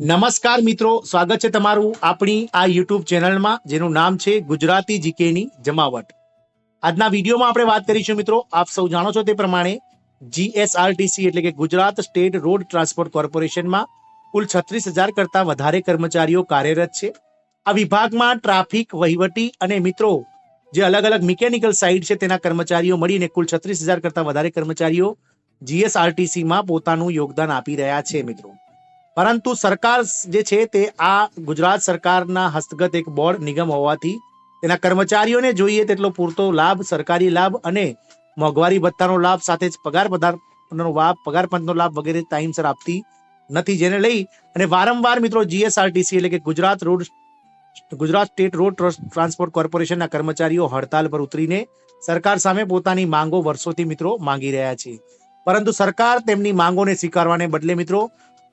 નમસ્કાર મિત્રો, સ્વાગત છે તમારું આપણી આ યુટ્યુબ ચેનલમાં, જેનું નામ છે ગુજરાતી જીકેની જમાવટ. આજના વિડીયોમાં આપણે વાત કરીશું મિત્રો, આપ સૌ જાણો છો તે પ્રમાણે જીએસઆરટીસી એટલે કે ગુજરાત સ્ટેટ રોડ ટ્રાન્સપોર્ટ કોર્પોરેશનમાં કુલ છત્રીસ હજાર કરતા વધારે કર્મચારીઓ કાર્યરત છે. આ વિભાગમાં ટ્રાફિક, વહીવટી અને મિત્રો, જે અલગ અલગ મિકેનિકલ સાઇડ છે તેના કર્મચારીઓ મળીને કુલ છત્રીસ હજાર કરતા વધારે કર્મચારીઓ જીએસઆરટીસીમાં પોતાનું યોગદાન આપી રહ્યા છે મિત્રો. પરંતુ સરકાર જે છે તે આ ગુજરાત સરકારના હસ્તગત એક બોર્ડ નિગમ હોવાથી તેના કર્મચારીઓને જોઈએ તેટલો પૂરતો લાભ, સરકારી લાભ અને મોંઘવારી ભથ્થાનો લાભ સાથે જ પગાર પગાર પંચનો લાભ વગેરે ટાઈમસર આપતી નથી. જેને લઈ અને વારંવાર મિત્રો જીએસઆરટીસી એટલે કે Gujarat road Gujarat state road transport કોર્પોરેશનના કર્મચારીઓ હડતાલ પર ઉતરીને સરકાર સામે પોતાની માંગો વર્ષોથી મિત્રો માંગી રહ્યા છે. પરંતુ સરકાર તેમની માંગોને સ્વીકારવાને બદલે મિત્રો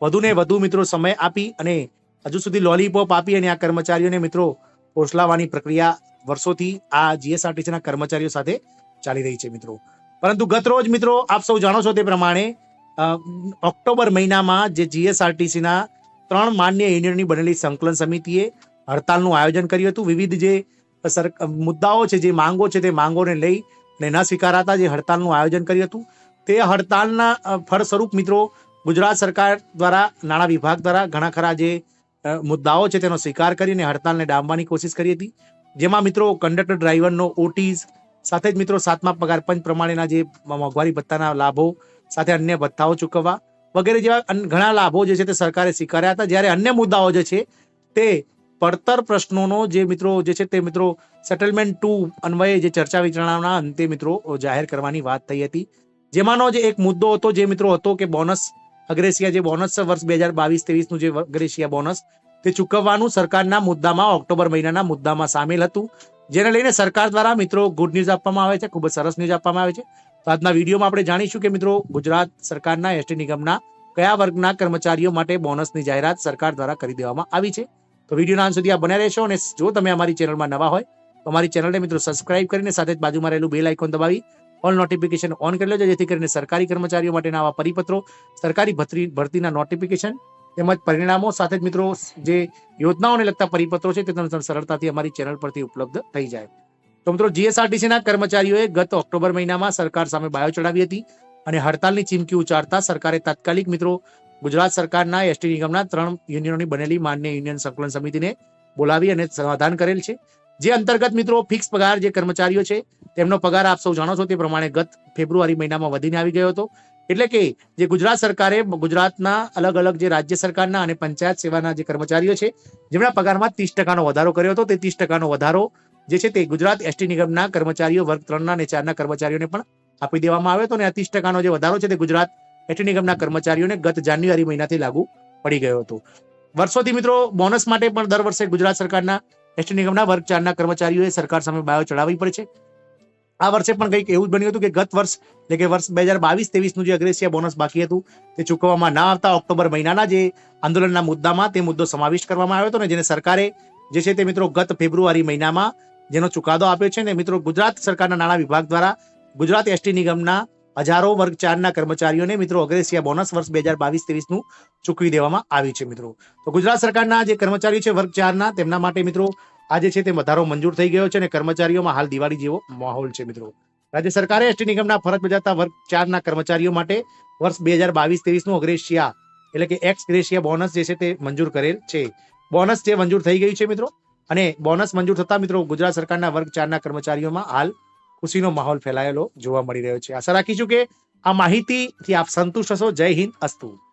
વધુને વધુ મિત્રો સમય આપી અને હજુ સુધી લોલીપોપ આપી અને આ કર્મચારીઓને મિત્રો પોસલાવાની પ્રક્રિયા વર્ષોથી આ જીએસઆરટીસીના કર્મચારીઓ સાથે ચાલી રહી છે મિત્રો. પરંતુ ગત રોજ મિત્રો આપ સૌ જાણો છો તે પ્રમાણે ઓક્ટોબર મહિનામાં જે જીએસઆરટીસીના ત્રણ માન્ય યુનિયનની બનેલી સંકલન સમિતિએ હડતાલનું આયોજન કર્યું હતું. વિવિધ જે સર, મુદ્દાઓ છે, જે માંગો છે તે માંગોને લઈ ન સ્વીકારાતા જે હડતાલનું આયોજન કર્યું હતું. તે હડતાલના ફળ ફળસ્વરૂપ મિત્રો ગુજરાત સરકાર દ્વારા, નાણાં વિભાગ દ્વારા ઘણા ખરા જે મુદ્દાઓ છે તેનો સ્વીકાર કરીને હડતાલને ડામવાની કોશિશ કરી હતી. જેમાં મિત્રો કંડક્ટર ડ્રાઈવરનો ઓટીઝ, સાથે જ મિત્રો સાતમા પગાર પંચ પ્રમાણેના જે મોંઘવારી ભથ્થાના લાભો, સાથે અન્ય ભથ્થાઓ ચૂકવવા વગેરે જેવા ઘણા લાભો જે છે તે સરકારે સ્વીકાર્યા હતા. જ્યારે અન્ય મુદ્દાઓ જે છે તે પડતર પ્રશ્નોનો જે મિત્રો, જે છે તે મિત્રો સેટલમેન્ટ ટુ અન્વયે જે ચર્ચા વિચારણાના અંતે મિત્રો, જાહેર કરવાની વાત થઈ હતી. જેમાંનો જે એક મુદ્દો હતો, જે મિત્રો હતો કે બોનસ અગ્રેસિયા જે બોનસ છે, વર્ષ બે હજાર બાવીસ ત્રેવીસનું જે અગ્રેસિયા બોનસ, તે ચૂકવવાનું સરકારના મુદ્દામાં, ઓક્ટોબર મહિનાના મુદ્દામાં સામેલ હતું. જેને લઈને સરકાર દ્વારા મિત્રો ગુડ ન્યૂઝ આપવામાં આવે છે, ખૂબ જ સરસ ન્યૂઝ આપવામાં આવે છે. તો આજના વિડીયોમાં આપણે જાણીશું કે મિત્રો ગુજરાત સરકારના એસટી નિગમના કયા વર્ગના કર્મચારીઓ માટે બોનસની જાહેરાત સરકાર દ્વારા કરી દેવામાં આવી છે. તો વિડીયોના અંત સુધી આ બન્યા રહેશો અને જો તમે અમારી ચેનલમાં નવા હોય, તો અમારી ચેનલને મિત્રો સબસ્ક્રાઇબ કરીને સાથે જ બાજુમાં રહેલું બેલ આઇકોન દબાવી ઓલ નોટિફિકેશન ઓન કરી લેજો, જેથી કરીને સરકારી કર્મચારીઓ માટેના આવા પરિપત્રો, સરકારી ભરતી ભરતીના નોટિફિકેશન તેમજ પરિણામો સાથે જ મિત્રો જે યોજનાઓને લગતા પરિપત્રો છે તે તમને સરળતાથી અમારી ચેનલ પરથી ઉપલબ્ધ થઈ જાય. તો મિત્રો જીએસઆરટીસીના કર્મચારીઓએ ગત ઓક્ટોબર મહિનામાં સરકાર સામે બાયો ચડાવી હતી અને હડતાલની ચીમકી ઉચ્ચારતા સરકારે તાત્કાલિક મિત્રો ગુજરાત સરકારના એસટી નિગમના ત્રણ યુનિયનોની બનેલી માન્ય યુનિયન સંકલન સમિતિને બોલાવી અને સમાધાન કરેલ છે. જે અંતર્ગત મિત્રો ફિક્સ પગાર જે કર્મચારીઓ છે, તેમનો પગાર આપ સૌ જાણો છો તે પ્રમાણે ગત ફેબ્રુઆરી મહિનામાં વધીને આવી ગયો હતો. એટલે કે જે ગુજરાત સરકારે ગુજરાતના અલગ અલગ જે રાજ્ય સરકારના અને પંચાયત સેવાના જે કર્મચારીઓ છે, જેમના પગારમાં ત્રીસ ટકાનો વધારો કર્યો હતો, તે ત્રીસ ટકાનો વધારો જે છે તે ગુજરાત એસટી નિગમના કર્મચારીઓ વર્ગ ત્રણના અને ચારના કર્મચારીઓને પણ આપી દેવામાં આવ્યો હતો અને આ ત્રીસ ટકાનો જે વધારો છે તે ગુજરાત એસટી નિગમના કર્મચારીઓને ગત જાન્યુઆરી મહિનાથી લાગુ પડી ગયો હતો. વર્ષોથી મિત્રો બોનસ માટે પણ દર વર્ષે ગુજરાત સરકારના એસટી નિગમના વર્ગ ચારના કર્મચારીઓએ સરકાર સામે બાયો ચડાવવી પડે છે. આ વર્ષે પણ કંઈક એવું જ બન્યું હતું કે ગત વર્ષ, એટલે કે વર્ષ બે હજાર બાવીસ ત્રેવીસનું જે અગ્રેસિયા બોનસ બાકી હતું, તે ચૂકવવામાં ના આવતા ઓક્ટોબર મહિનાના જે આંદોલનના મુદ્દામાં તે મુદ્દો સમાવિષ્ટ કરવામાં આવ્યો હતો ને જેને સરકારે જે છે તે મિત્રો ગત ફેબ્રુઆરી મહિનામાં જેનો ચુકાદો આપ્યો છે ને, મિત્રો ગુજરાત સરકારના નાણાં વિભાગ દ્વારા ગુજરાત એસટી નિગમના હજારો વર્ગ ચારના કર્મચારીઓને મિત્રો અગ્રેસિયા બોનસ વર્ષ બે હજાર બાવીસ ત્રેવીસનું ચૂકવી દેવામાં આવ્યું છે મિત્રો. તો ગુજરાત સરકારના જે કર્મચારીઓ છે વર્ગ ચારના, તેમના માટે મિત્રો આજે છે તે વધારો મંજૂર થઈ ગયો છે અને કર્મચારીઓમાં હાલ દિવાળી જેવો માહોલ છે મિત્રો. રાજ્ય સરકારે એસટી નિગમના ફરજ બજાવતા વર્ગ ચારના કર્મચારીઓ માટે વર્ષ બે હજાર બાવીસ ત્રેવીસનું અગ્રેશિયા એટલે કે એક્સ ગ્રેશિયા બોનસ જે છે તે મંજૂર કરેલ છે. બોનસ જે મંજૂર થઈ ગયું છે મિત્રો અને બોનસ મંજૂર થતા મિત્રો ગુજરાત સરકારના વર્ગ ચારના કર્મચારીઓમાં હાલ ખુશીનો માહોલ ફેલાયેલો જોવા મળી રહ્યો છે. આશા રાખીશું કે આ માહિતીથી આપ સંતુષ્ટ હશો. જય હિન્દ. અસ્તુ.